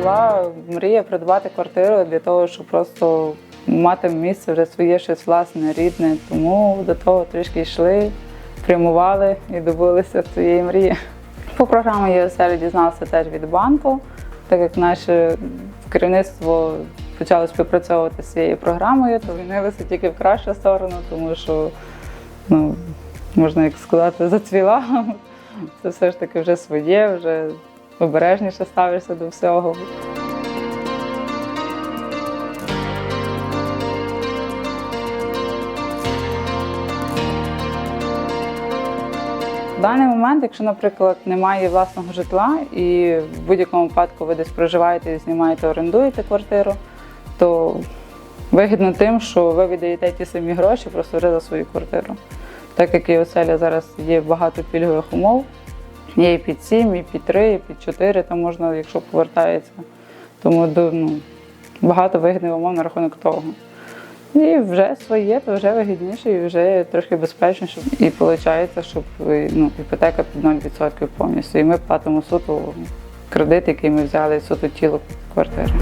була мрія придбати квартиру для того, щоб просто мати місце вже своє щось власне, рідне. Тому до того трішки йшли, прямували і добилися цієї мрії. По програмі ЄСР дізнався теж від банку, так як наше керівництво почало співпрацьовувати з цією програмою, то винилися тільки в кращу сторону, тому що, ну, можна як сказати, зацвіла. Це все ж таки вже своє, вже обережніше ставишся до всього. В даний момент, якщо, наприклад, немає власного житла і в будь-якому випадку ви десь проживаєте знімаєте, орендуєте квартиру, то вигідно тим, що ви віддаєте ті самі гроші просто вже за свою квартиру. Так як і оселя зараз є багато пільгових умов, є і під 7, і під 3, і під 4, там можна, якщо повертається. Тому ну, багато вигідних умов на рахунок того. І вже своє, то вже вигідніше і вже трошки безпечніше. І виходить, щоб ну, іпотека під 0% повністю. І ми платимо суто кредит, який ми взяли, суто тіло квартири.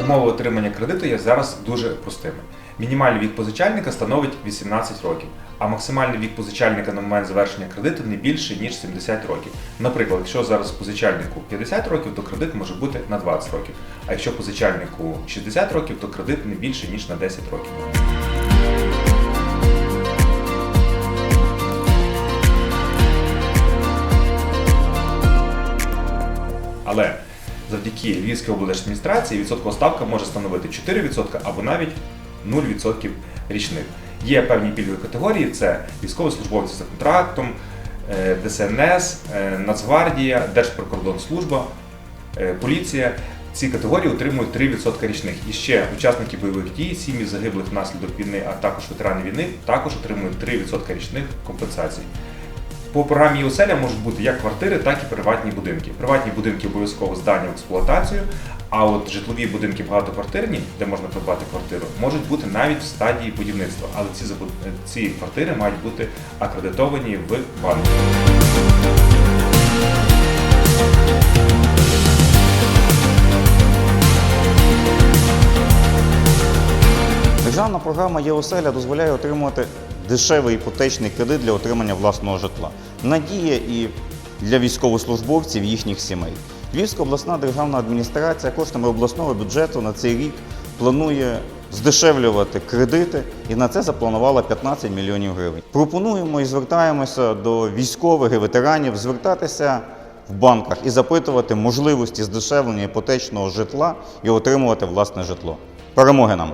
Умови отримання кредиту є зараз дуже простими. Мінімальний вік позичальника становить 18 років, а максимальний вік позичальника на момент завершення кредиту не більше ніж 70 років. Наприклад, якщо зараз позичальнику 50 років, то кредит може бути на 20 років. А якщо позичальнику 60 років, то кредит не більше ніж на 10 років. Завдяки Львівській облдержадміністрації відсоткова ставка може становити 4% або навіть 0% річних. Є певні пільгові категорії: це військовослужбовці за контрактом, е, ДСНС, е, Нацгвардія, Держприкордонслужба, е, поліція. Ці категорії отримують 3% річних. І ще учасники бойових дій, сім'ї загиблих внаслідок війни, а також ветерани війни, також отримують 3% річних компенсацій. По програмі «Оселя» можуть бути як квартири, так і приватні будинки. Приватні будинки обов'язково здані в експлуатацію, а от житлові будинки багатоквартирні, де можна придбати квартиру, можуть бути навіть в стадії будівництва. Але ці, ці квартири мають бути акредитовані в банку. Державна програма «Єоселя» дозволяє отримувати дешевий іпотечний кредит для отримання власного житла. Надія і для військовослужбовців їхніх сімей. Львівська обласна державна адміністрація коштами обласного бюджету на цей рік планує здешевлювати кредити і на це запланувала 15 мільйонів гривень. Пропонуємо і звертаємося до військових і ветеранів звертатися в банках і запитувати можливості здешевлення іпотечного житла і отримувати власне житло. Перемоги нам!